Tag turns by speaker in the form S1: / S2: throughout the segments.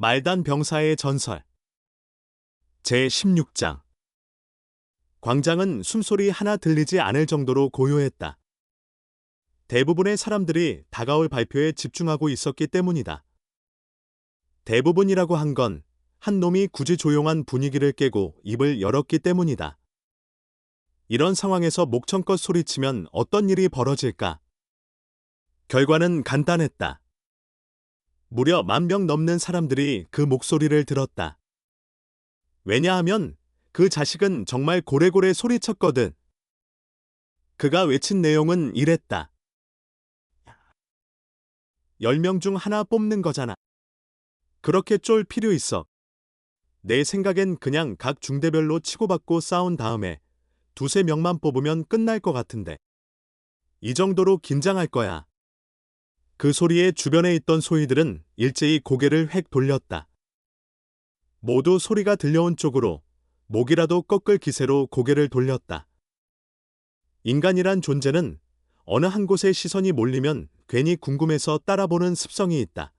S1: 말단 병사의 전설 제16장 광장은 숨소리 하나 들리지 않을 정도로 고요했다. 대부분의 사람들이 다가올 발표에 집중하고 있었기 때문이다. 대부분이라고 한 건 한 놈이 굳이 조용한 분위기를 깨고 입을 열었기 때문이다. 이런 상황에서 목청껏 소리치면 어떤 일이 벌어질까? 결과는 간단했다. 무려 만 명 넘는 사람들이 그 목소리를 들었다. 왜냐하면 그 자식은 정말 고래고래 소리쳤거든. 그가 외친 내용은 이랬다. 10명 중 하나 뽑는 거잖아. 그렇게 쫄 필요 있어. 내 생각엔 그냥 각 중대별로 치고받고 싸운 다음에 두세 명만 뽑으면 끝날 것 같은데. 이 정도로 긴장할 거야. 그 소리에 주변에 있던 소희들은 일제히 고개를 획 돌렸다. 모두 소리가 들려온 쪽으로 목이라도 꺾을 기세로 고개를 돌렸다. 인간이란 존재는 어느 한 곳에 시선이 몰리면 괜히 궁금해서 따라보는 습성이 있다.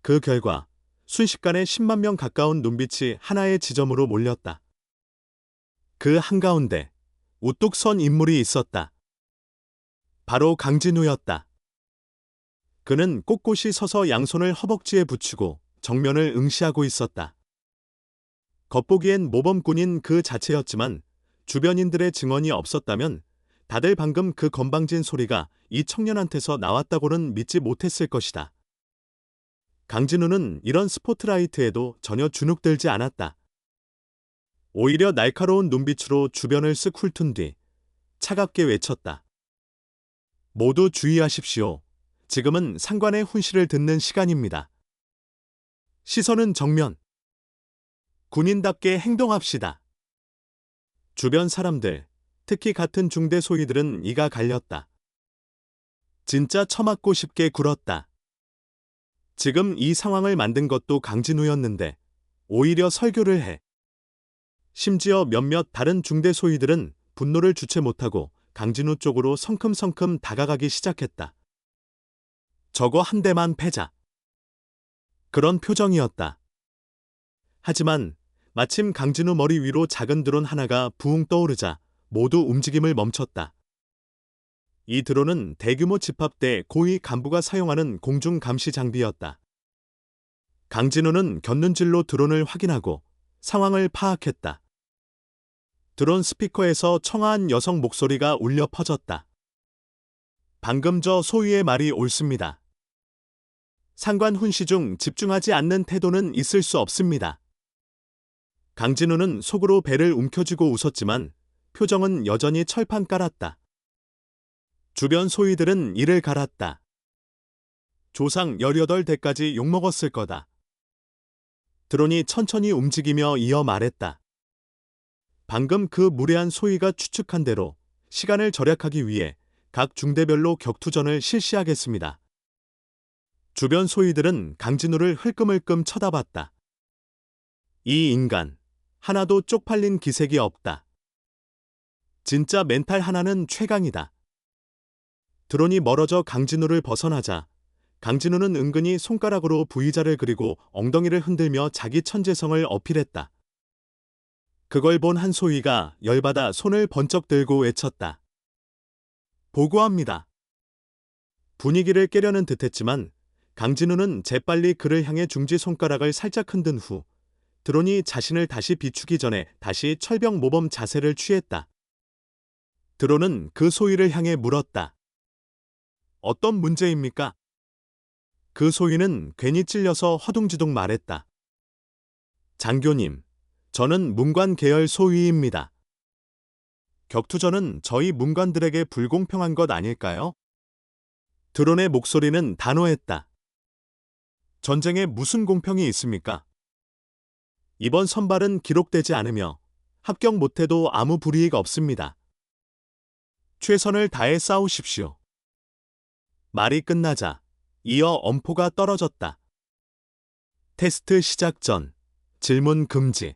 S1: 그 결과 순식간에 10만 명 가까운 눈빛이 하나의 지점으로 몰렸다. 그 한가운데 우뚝 선 인물이 있었다. 바로 강진우였다. 그는 꼿꼿이 서서 양손을 허벅지에 붙이고 정면을 응시하고 있었다. 겉보기엔 모범꾼인 그 자체였지만 주변인들의 증언이 없었다면 다들 방금 그 건방진 소리가 이 청년한테서 나왔다고는 믿지 못했을 것이다. 강진우는 이런 스포트라이트에도 전혀 주눅들지 않았다. 오히려 날카로운 눈빛으로 주변을 쓱 훑은 뒤 차갑게 외쳤다. 모두 주의하십시오. 지금은 상관의 훈시를 듣는 시간입니다. 시선은 정면. 군인답게 행동합시다. 주변 사람들, 특히 같은 중대 소위들은 이가 갈렸다. 진짜 처맞고 싶게 굴었다. 지금 이 상황을 만든 것도 강진우였는데 오히려 설교를 해. 심지어 몇몇 다른 중대 소위들은 분노를 주체 못하고 강진우 쪽으로 성큼성큼 다가가기 시작했다. 저거 한 대만 패자. 그런 표정이었다. 하지만 마침 강진우 머리 위로 작은 드론 하나가 부웅 떠오르자 모두 움직임을 멈췄다. 이 드론은 대규모 집합 때 고위 간부가 사용하는 공중 감시 장비였다. 강진우는 곁눈질로 드론을 확인하고 상황을 파악했다. 드론 스피커에서 청아한 여성 목소리가 울려 퍼졌다. 방금 저 소위의 말이 옳습니다. 상관 훈시 중 집중하지 않는 태도는 있을 수 없습니다. 강진우는 속으로 배를 움켜쥐고 웃었지만 표정은 여전히 철판 깔았다. 주변 소위들은 이를 갈았다. 조상 18대까지 욕먹었을 거다. 드론이 천천히 움직이며 이어 말했다. 방금 그 무례한 소위가 추측한 대로 시간을 절약하기 위해 각 중대별로 격투전을 실시하겠습니다. 주변 소위들은 강진우를 흘끔흘끔 쳐다봤다. 이 인간, 하나도 쪽팔린 기색이 없다. 진짜 멘탈 하나는 최강이다. 드론이 멀어져 강진우를 벗어나자 강진우는 은근히 손가락으로 V자를 그리고 엉덩이를 흔들며 자기 천재성을 어필했다. 그걸 본 한 소위가 열받아 손을 번쩍 들고 외쳤다. 보고합니다. 분위기를 깨려는 듯했지만 강진우는 재빨리 그를 향해 중지 손가락을 살짝 흔든 후 드론이 자신을 다시 비추기 전에 다시 철병 모범 자세를 취했다. 드론은 그 소위를 향해 물었다. 어떤 문제입니까? 그 소위는 괜히 찔려서 허둥지둥 말했다. 장교님, 저는 문관 계열 소위입니다. 격투전은 저희 문관들에게 불공평한 것 아닐까요? 드론의 목소리는 단호했다. 전쟁에 무슨 공평이 있습니까? 이번 선발은 기록되지 않으며 합격 못해도 아무 불이익 없습니다. 최선을 다해 싸우십시오. 말이 끝나자 이어 엄포가 떨어졌다. 테스트 시작 전 질문 금지.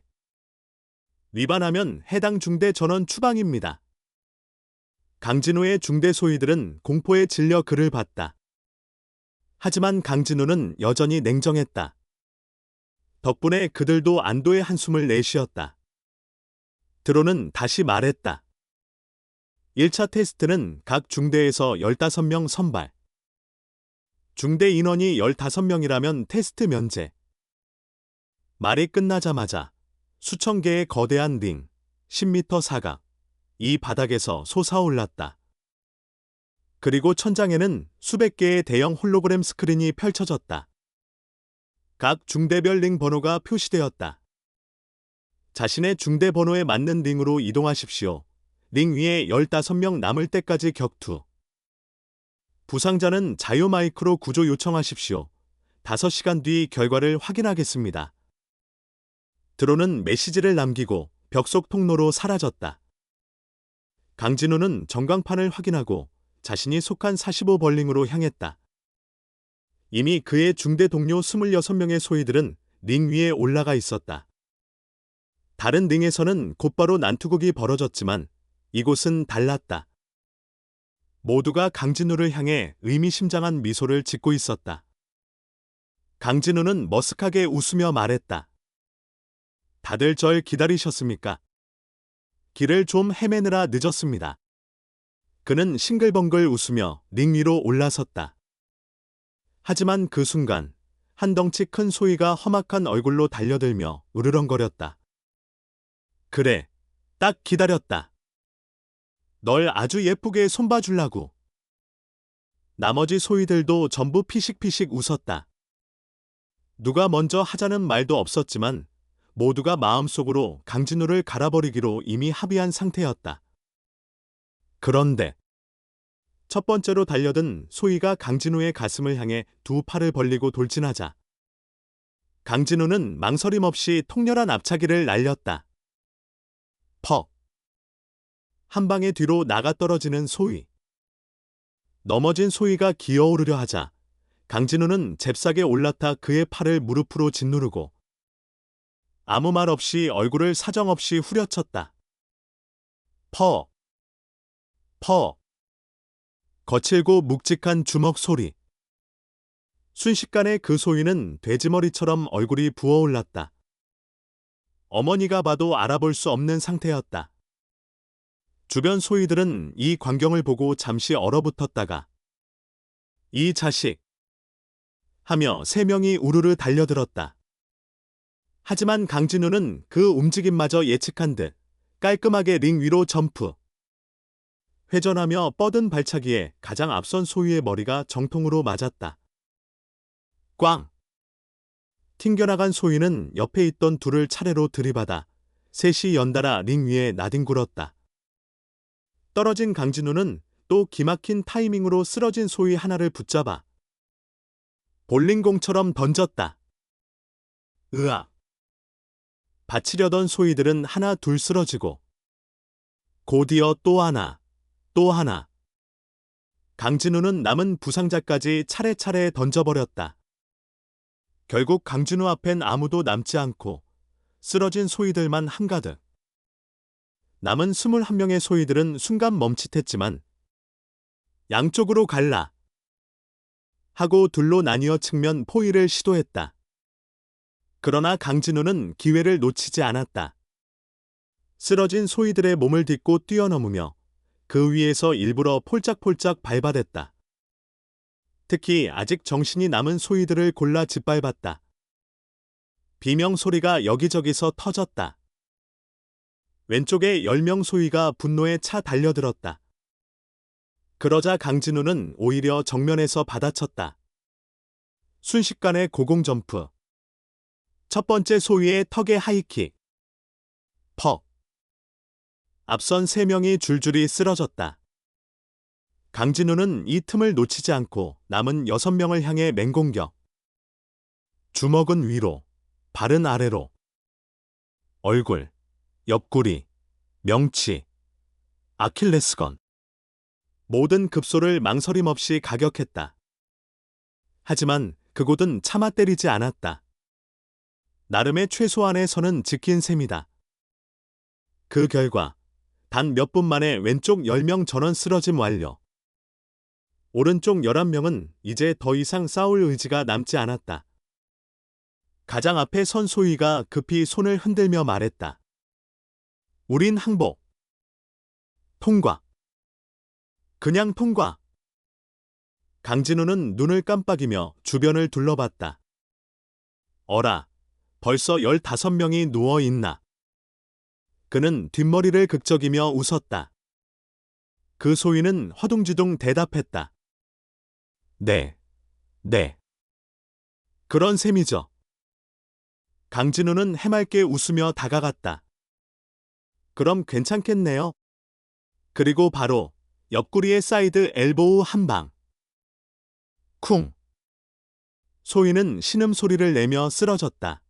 S1: 위반하면 해당 중대 전원 추방입니다. 강진우의 중대 소위들은 공포에 질려 그를 봤다. 하지만 강진우는 여전히 냉정했다. 덕분에 그들도 안도의 한숨을 내쉬었다. 드론은 다시 말했다. 1차 테스트는 각 중대에서 15명 선발. 중대 인원이 15명이라면 테스트 면제. 말이 끝나자마자 수천 개의 거대한 링, 10m 사각, 이 바닥에서 솟아올랐다. 그리고 천장에는 수백 개의 대형 홀로그램 스크린이 펼쳐졌다. 각 중대별 링 번호가 표시되었다. 자신의 중대 번호에 맞는 링으로 이동하십시오. 링 위에 15명 남을 때까지 격투. 부상자는 자유 마이크로 구조 요청하십시오. 5시간 뒤 결과를 확인하겠습니다. 드론은 메시지를 남기고 벽 속 통로로 사라졌다. 강진우는 전광판을 확인하고 자신이 속한 45벌링으로 향했다. 이미 그의 중대 동료 26명의 소위들은 링 위에 올라가 있었다. 다른 링에서는 곧바로 난투극이 벌어졌지만 이곳은 달랐다. 모두가 강진우를 향해 의미심장한 미소를 짓고 있었다. 강진우는 머쓱하게 웃으며 말했다. 다들 절 기다리셨습니까? 길을 좀 헤매느라 늦었습니다. 그는 싱글벙글 웃으며 링 위로 올라섰다. 하지만 그 순간 한 덩치 큰 소희가 험악한 얼굴로 달려들며 으르렁거렸다. 그래, 딱 기다렸다. 널 아주 예쁘게 손봐줄라고. 나머지 소희들도 전부 피식피식 웃었다. 누가 먼저 하자는 말도 없었지만 모두가 마음속으로 강진우를 갈아버리기로 이미 합의한 상태였다. 그런데 첫 번째로 달려든 소희가 강진우의 가슴을 향해 두 팔을 벌리고 돌진하자 강진우는 망설임 없이 통렬한 앞차기를 날렸다. 퍽. 한 방에 뒤로 나가 떨어지는 소희. 넘어진 소희가 기어오르려 하자 강진우는 잽싸게 올라타 그의 팔을 무릎으로 짓누르고 아무 말 없이 얼굴을 사정없이 후려쳤다. 퍼. 퍼. 거칠고 묵직한 주먹 소리. 순식간에 그 소리는 돼지머리처럼 얼굴이 부어올랐다. 어머니가 봐도 알아볼 수 없는 상태였다. 주변 소희들은 이 광경을 보고 잠시 얼어붙었다가 이 자식 하며 세 명이 우르르 달려들었다. 하지만 강진우는 그 움직임마저 예측한 듯 깔끔하게 링 위로 점프. 회전하며 뻗은 발차기에 가장 앞선 소위의 머리가 정통으로 맞았다. 꽝! 튕겨나간 소위는 옆에 있던 둘을 차례로 들이받아 셋이 연달아 링 위에 나뒹굴었다. 떨어진 강진우는 또 기막힌 타이밍으로 쓰러진 소위 하나를 붙잡아 볼링공처럼 던졌다. 으악! 바치려던 소희들은 하나 둘 쓰러지고 곧이어 또 하나, 또 하나. 강진우는 남은 부상자까지 차례차례 던져버렸다. 결국 강진우 앞엔 아무도 남지 않고 쓰러진 소희들만 한가득. 남은 21명의 소희들은 순간 멈칫했지만 양쪽으로 갈라 하고 둘로 나뉘어 측면 포위를 시도했다. 그러나 강진우는 기회를 놓치지 않았다. 쓰러진 소희들의 몸을 딛고 뛰어넘으며 그 위에서 일부러 폴짝폴짝 밟아댔다. 특히 아직 정신이 남은 소희들을 골라 짓밟았다. 비명 소리가 여기저기서 터졌다. 왼쪽에 10명 소희가 분노에 차 달려들었다. 그러자 강진우는 오히려 정면에서 받아쳤다. 순식간에 고공점프. 첫 번째 소위의 턱의 하이킥. 퍽. 앞선 세 명이 줄줄이 쓰러졌다. 강진우는 이 틈을 놓치지 않고 남은 여섯 명을 향해 맹공격. 주먹은 위로, 발은 아래로. 얼굴, 옆구리, 명치, 아킬레스건. 모든 급소를 망설임 없이 가격했다. 하지만 그곳은 차마 때리지 않았다. 나름의 최소한의 선은 지킨 셈이다. 그 결과 단 몇 분 만에 왼쪽 10명 전원 쓰러짐 완료. 오른쪽 11명은 이제 더 이상 싸울 의지가 남지 않았다. 가장 앞에 선 소희가 급히 손을 흔들며 말했다. 우린 항복. 통과. 그냥 통과. 강진우는 눈을 깜빡이며 주변을 둘러봤다. 어라, 벌써 15명이 누워 있나. 그는 뒷머리를 극적이며 웃었다. 그 소희는 허둥지둥 대답했다. 네, 네. 그런 셈이죠. 강진우는 해맑게 웃으며 다가갔다. 그럼 괜찮겠네요. 그리고 바로 옆구리에 사이드 엘보우 한 방. 쿵. 소희는 신음소리를 내며 쓰러졌다.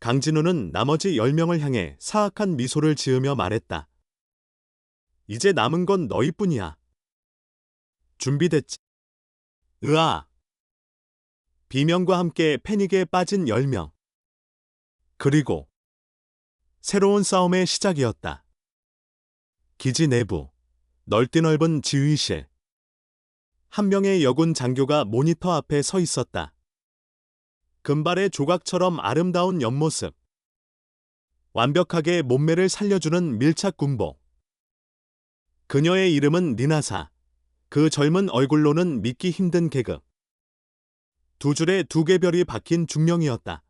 S1: 강진우는 나머지 10명을 향해 사악한 미소를 지으며 말했다. 이제 남은 건 너희뿐이야. 준비됐지? 으아. 비명과 함께 패닉에 빠진 10명. 그리고 새로운 싸움의 시작이었다. 기지 내부, 넓디 넓은 지휘실. 한 명의 여군 장교가 모니터 앞에 서 있었다. 금발의 조각처럼 아름다운 옆모습. 완벽하게 몸매를 살려주는 밀착 군복. 그녀의 이름은 니나사. 그 젊은 얼굴로는 믿기 힘든 계급. 두 줄에 두 개 별이 박힌 중령이었다.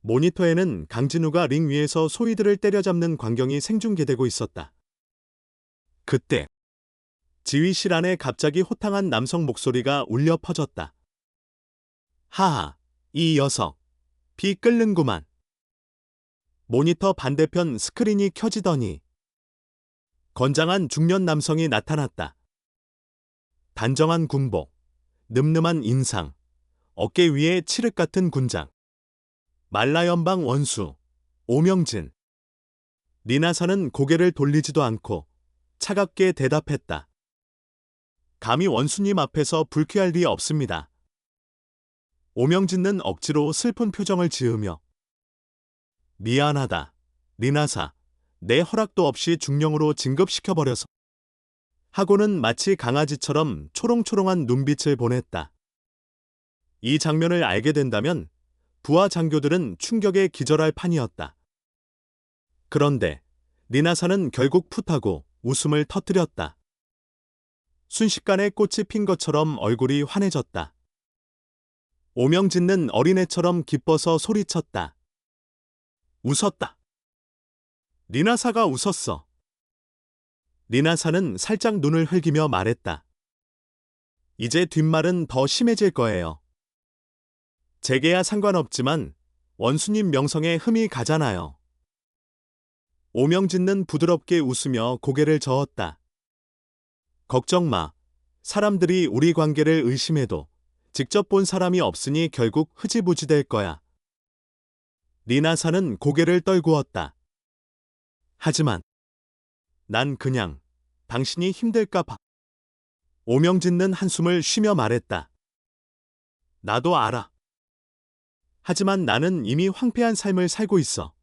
S1: 모니터에는 강진우가 링 위에서 소희들을 때려잡는 광경이 생중계되고 있었다. 그때 지휘실 안에 갑자기 호탕한 남성 목소리가 울려 퍼졌다. 하하, 이 녀석. 비 끓는구만. 모니터 반대편 스크린이 켜지더니 건장한 중년 남성이 나타났다. 단정한 군복, 늠름한 인상, 어깨 위에 칠흑 같은 군장. 말라연방 원수, 오명진. 니나사는 고개를 돌리지도 않고 차갑게 대답했다. 감히 원수님 앞에서 불쾌할 리 없습니다. 오명진은 억지로 슬픈 표정을 지으며 미안하다. 니나사. 내 허락도 없이 중령으로 진급시켜버려서. 하고는 마치 강아지처럼 초롱초롱한 눈빛을 보냈다. 이 장면을 알게 된다면 부하 장교들은 충격에 기절할 판이었다. 그런데 니나사는 결국 풋하고 웃음을 터뜨렸다. 순식간에 꽃이 핀 것처럼 얼굴이 환해졌다. 오명진는 어린애처럼 기뻐서 소리쳤다. 웃었다. 니나사가 웃었어. 니나사는 살짝 눈을 흘기며 말했다. 이제 뒷말은 더 심해질 거예요. 제게야 상관없지만 원수님 명성에 흠이 가잖아요. 오명진는 부드럽게 웃으며 고개를 저었다. 걱정 마. 사람들이 우리 관계를 의심해도 직접 본 사람이 없으니 결국 흐지부지 될 거야. 리나사는 고개를 떨구었다. 하지만 난 그냥 당신이 힘들까 봐. 오명진는 한숨을 쉬며 말했다. 나도 알아. 하지만 나는 이미 황폐한 삶을 살고 있어.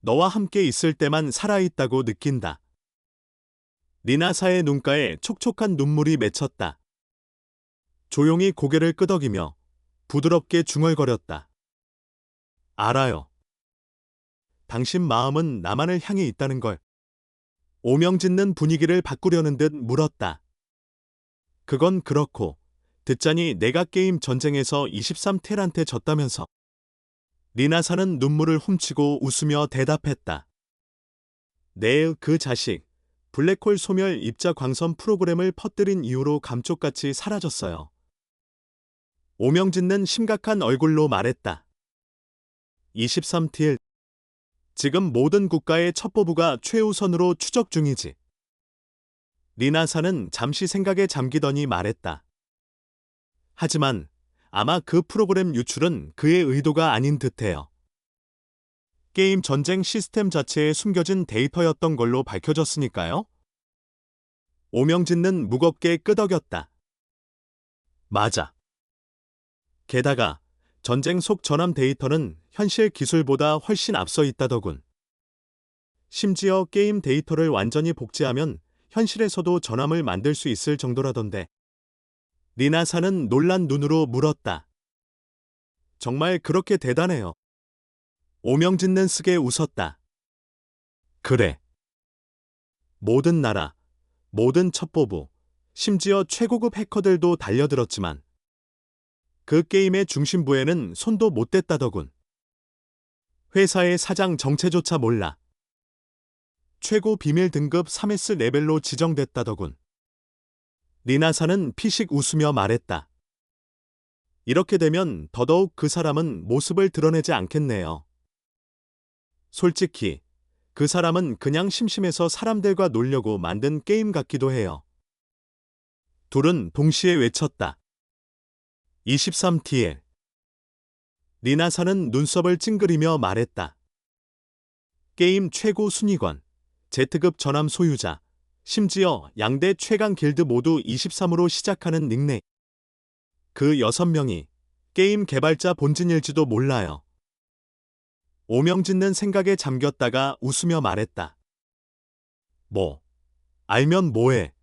S1: 너와 함께 있을 때만 살아있다고 느낀다. 리나사의 눈가에 촉촉한 눈물이 맺혔다. 조용히 고개를 끄덕이며 부드럽게 중얼거렸다. 알아요. 당신 마음은 나만을 향해 있다는 걸. 오명짓는 분위기를 바꾸려는 듯 물었다. 그건 그렇고, 듣자니 내가 게임 전쟁에서 23텔한테 졌다면서. 리나사는 눈물을 훔치고 웃으며 대답했다. 내그 자식, 블랙홀 소멸 입자 광선 프로그램을 퍼뜨린 이후로 감쪽같이 사라졌어요. 오명진는 심각한 얼굴로 말했다. 23틸. 지금 모든 국가의 첩보부가 최우선으로 추적 중이지. 리나사는 잠시 생각에 잠기더니 말했다. 하지만 아마 그 프로그램 유출은 그의 의도가 아닌 듯해요. 게임 전쟁 시스템 자체에 숨겨진 데이터였던 걸로 밝혀졌으니까요. 오명진는 무겁게 끄덕였다. 맞아. 게다가 전쟁 속 전함 데이터는 현실 기술보다 훨씬 앞서 있다더군. 심지어 게임 데이터를 완전히 복제하면 현실에서도 전함을 만들 수 있을 정도라던데. 리나사는 놀란 눈으로 물었다. 정말 그렇게 대단해요. 오명진는 쓰게 웃었다. 그래. 모든 나라, 모든 첩보부, 심지어 최고급 해커들도 달려들었지만 그 게임의 중심부에는 손도 못 댔다더군. 회사의 사장 정체조차 몰라. 최고 비밀 등급 3S 레벨로 지정됐다더군. 리나사는 피식 웃으며 말했다. 이렇게 되면 더더욱 그 사람은 모습을 드러내지 않겠네요. 솔직히 그 사람은 그냥 심심해서 사람들과 놀려고 만든 게임 같기도 해요. 둘은 동시에 외쳤다. 23TL. 리나사는 눈썹을 찡그리며 말했다. 게임 최고 순위권, Z급 전함 소유자, 심지어 양대 최강 길드 모두 23으로 시작하는 닉네임. 그 여섯 명이 게임 개발자 본진일지도 몰라요. 오명진는 생각에 잠겼다가 웃으며 말했다. 뭐, 알면 뭐해.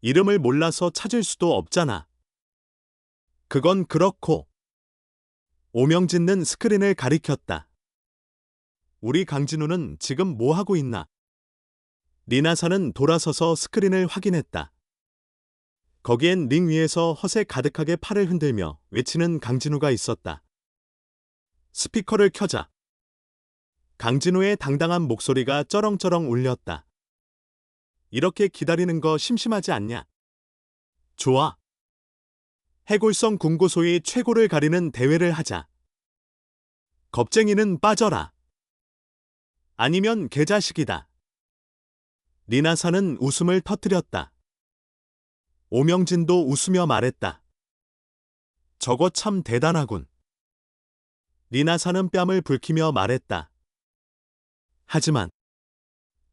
S1: 이름을 몰라서 찾을 수도 없잖아. 그건 그렇고. 오명진는 스크린을 가리켰다. 우리 강진우는 지금 뭐 하고 있나? 리나사는 돌아서서 스크린을 확인했다. 거기엔 링 위에서 허세 가득하게 팔을 흔들며 외치는 강진우가 있었다. 스피커를 켜자. 강진우의 당당한 목소리가 쩌렁쩌렁 울렸다. 이렇게 기다리는 거 심심하지 않냐? 좋아. 해골성 군고소의 최고를 가리는 대회를 하자. 겁쟁이는 빠져라. 아니면 개자식이다. 리나사는 웃음을 터뜨렸다. 오명진도 웃으며 말했다. 저거 참 대단하군. 리나사는 뺨을 붉히며 말했다. 하지만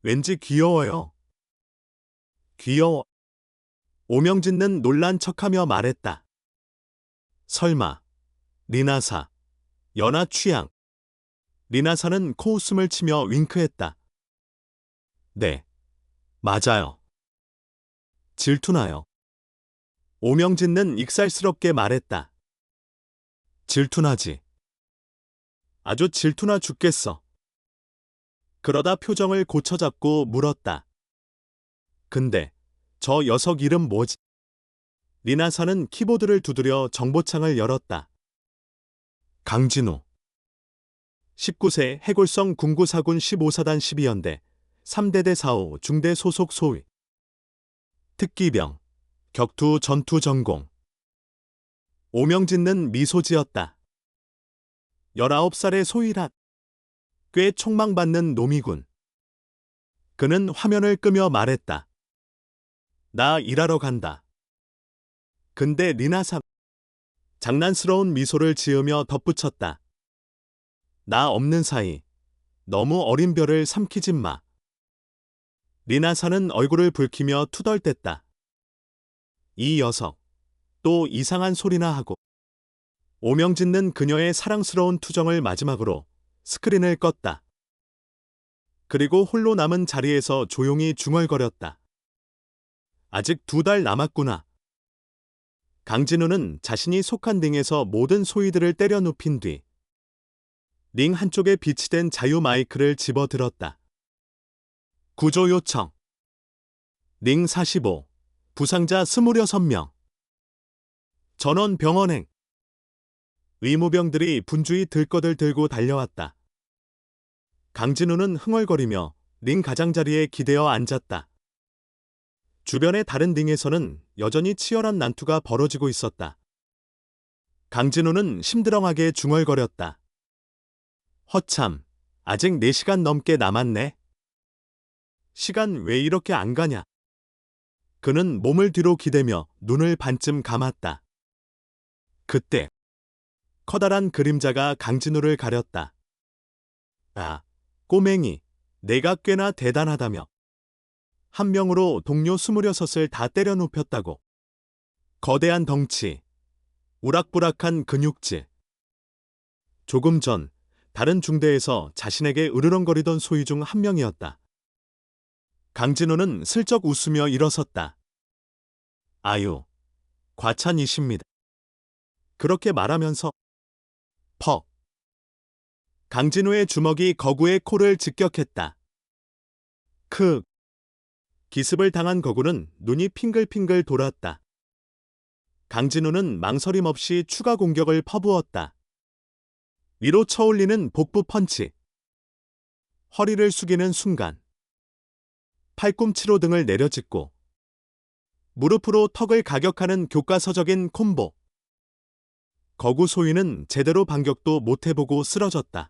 S1: 왠지 귀여워요. 귀여워. 오명진는 놀란 척하며 말했다. 설마 리나사 연하 취향. 리나사는 코웃음을 치며 윙크했다. 네, 맞아요. 질투나요. 오명진는 익살스럽게 말했다. 질투나지. 아주 질투나 죽겠어. 그러다 표정을 고쳐잡고 물었다. 근데 저 녀석 이름 뭐지? 리나사는 키보드를 두드려 정보창을 열었다. 강진우. 19세 해골성 군구사군 15사단 12연대 3대대 4호 중대 소속 소위. 특기병. 격투 전투 전공. 오명진는 미소 지었다. 19살의 소위란. 꽤 촉망받는 놈이군. 그는 화면을 끄며 말했다. 나 일하러 간다. 근데 리나사 장난스러운 미소를 지으며 덧붙였다. 나 없는 사이 너무 어린 별을 삼키진 마. 리나사는 얼굴을 붉히며 투덜댔다. 이 녀석 또 이상한 소리나 하고 오명진는 그녀의 사랑스러운 투정을 마지막으로 스크린을 껐다. 그리고 홀로 남은 자리에서 조용히 중얼거렸다. 아직 두 달 남았구나. 강진우는 자신이 속한 링에서 모든 소위들을 때려 눕힌 뒤 링 한쪽에 비치된 자유 마이크를 집어 들었다. 구조 요청. 링 45. 부상자 26명. 전원 병원행. 의무병들이 분주히 들꺼들 들고 달려왔다. 강진우는 흥얼거리며 링 가장자리에 기대어 앉았다. 주변의 다른 링에서는 여전히 치열한 난투가 벌어지고 있었다. 강진우는 심드렁하게 중얼거렸다. 허참, 아직 4시간 넘게 남았네. 시간 왜 이렇게 안 가냐? 그는 몸을 뒤로 기대며 눈을 반쯤 감았다. 그때 커다란 그림자가 강진우를 가렸다. 아, 꼬맹이, 내가 꽤나 대단하다며. 한 명으로 동료 스물여섯을 다 때려 눕혔다고. 거대한 덩치, 우락부락한 근육질. 조금 전 다른 중대에서 자신에게 으르렁거리던 소위 중 한 명이었다. 강진호는 슬쩍 웃으며 일어섰다. 아유, 과찬이십니다. 그렇게 말하면서 퍽. 강진우의 주먹이 거구의 코를 직격했다. 크. 기습을 당한 거구는 눈이 핑글핑글 돌았다. 강진우는 망설임 없이 추가 공격을 퍼부었다. 위로 쳐올리는 복부 펀치. 허리를 숙이는 순간. 팔꿈치로 등을 내려짚고 무릎으로 턱을 가격하는 교과서적인 콤보. 거구 소위는 제대로 반격도 못해보고 쓰러졌다.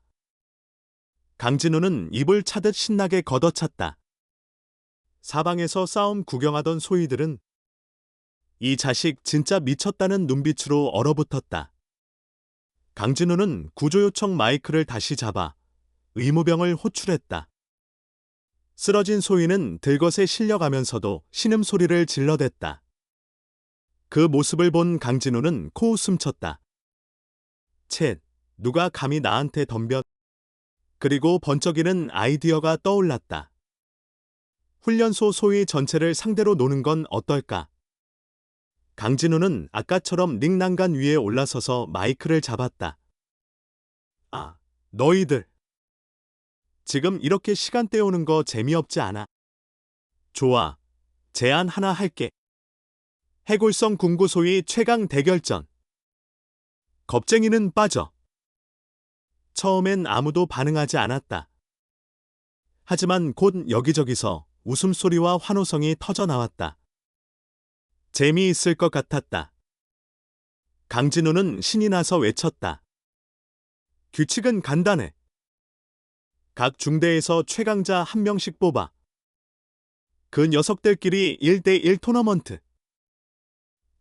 S1: 강진우는 입을 차듯 신나게 걷어찼다. 사방에서 싸움 구경하던 소위들은 이 자식 진짜 미쳤다는 눈빛으로 얼어붙었다. 강진우는 구조요청 마이크를 다시 잡아 의무병을 호출했다. 쓰러진 소위는 들것에 실려가면서도 신음소리를 질러댔다. 그 모습을 본 강진우는 코웃음 쳤다. 쳇, 누가 감히 나한테 덤벼? 그리고 번쩍이는 아이디어가 떠올랐다. 훈련소 소위 전체를 상대로 노는 건 어떨까? 강진우는 아까처럼 닉난간 위에 올라서서 마이크를 잡았다. 아, 너희들. 지금 이렇게 시간 때우는 거 재미없지 않아. 좋아. 제안 하나 할게. 해골성 궁구 소위 최강 대결전. 겁쟁이는 빠져. 처음엔 아무도 반응하지 않았다. 하지만 곧 여기저기서 웃음소리와 환호성이 터져 나왔다. 재미있을 것 같았다. 강진우는 신이 나서 외쳤다. 규칙은 간단해. 각 중대에서 최강자 한 명씩 뽑아. 그 녀석들끼리 1대1 토너먼트.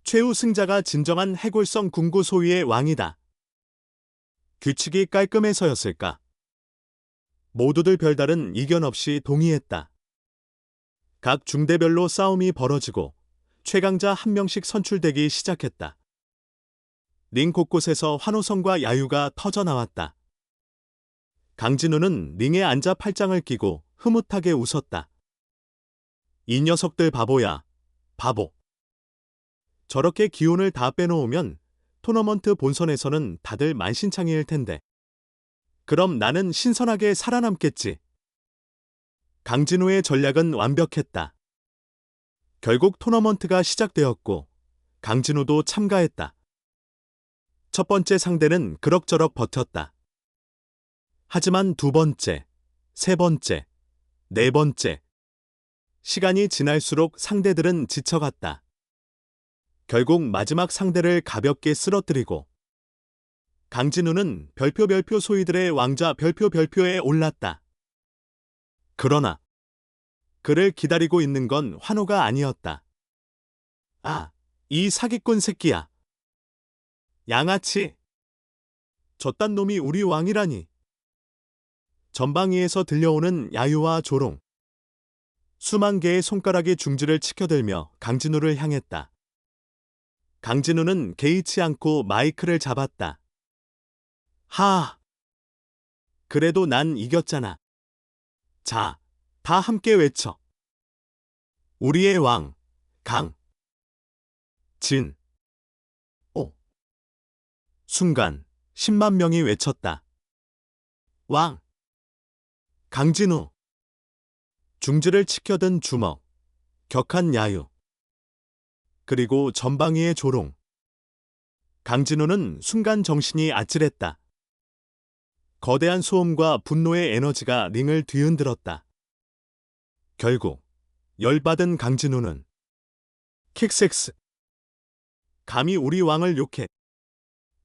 S1: 최우승자가 진정한 해골성 궁구 소위의 왕이다. 규칙이 깔끔해서였을까? 모두들 별다른 이견 없이 동의했다. 각 중대별로 싸움이 벌어지고 최강자 한 명씩 선출되기 시작했다. 링 곳곳에서 환호성과 야유가 터져 나왔다. 강진우는 링에 앉아 팔짱을 끼고 흐뭇하게 웃었다. 이 녀석들 바보야. 바보. 저렇게 기운을 다 빼놓으면 토너먼트 본선에서는 다들 만신창이일 텐데. 그럼 나는 신선하게 살아남겠지. 강진우의 전략은 완벽했다. 결국 토너먼트가 시작되었고 강진우도 참가했다. 첫 번째 상대는 그럭저럭 버텼다. 하지만 두 번째, 세 번째, 네 번째. 시간이 지날수록 상대들은 지쳐갔다. 결국 마지막 상대를 가볍게 쓰러뜨리고 강진우는 별표 별표 소위들의 왕자 별표 별표에 올랐다. 그러나 그를 기다리고 있는 건 환호가 아니었다. 아, 이 사기꾼 새끼야. 양아치. 저딴 놈이 우리 왕이라니. 전방위에서 들려오는 야유와 조롱. 수만 개의 손가락이 중지를 치켜들며 강진우를 향했다. 강진우는 개의치 않고 마이크를 잡았다. 하. 그래도 난 이겼잖아. 자, 다 함께 외쳐. 우리의 왕, 강. 진. 오. 순간, 10만 명이 외쳤다. 왕. 강진우. 중지를 치켜든 주먹. 격한 야유. 그리고 전방위의 조롱. 강진우는 순간 정신이 아찔했다. 거대한 소음과 분노의 에너지가 링을 뒤흔들었다. 결국 열받은 강진우는 킥섹스 감히 우리 왕을 욕해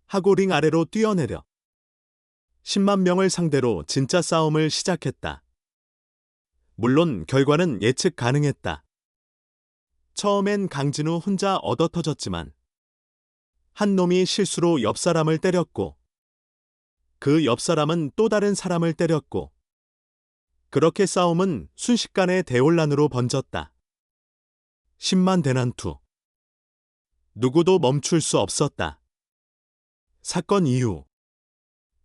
S1: 하고 링 아래로 뛰어내려 10만 명을 상대로 진짜 싸움을 시작했다. 물론 결과는 예측 가능했다. 처음엔 강진우 혼자 얻어터졌지만 한 놈이 실수로 옆 사람을 때렸고 그 옆 사람은 또 다른 사람을 때렸고 그렇게 싸움은 순식간에 대혼란으로 번졌다. 10만 대난투. 누구도 멈출 수 없었다. 사건 이후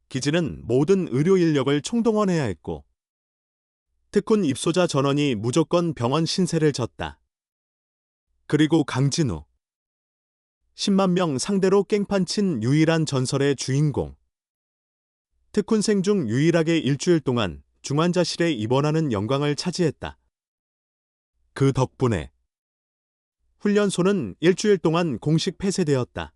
S1: 기지는 모든 의료 인력을 총동원해야 했고 특훈 입소자 전원이 무조건 병원 신세를 졌다. 그리고 강진우 10만 명 상대로 깽판 친 유일한 전설의 주인공 특훈생 중 유일하게 일주일 동안 중환자실에 입원하는 영광을 차지했다. 그 덕분에 훈련소는 일주일 동안 공식 폐쇄되었다.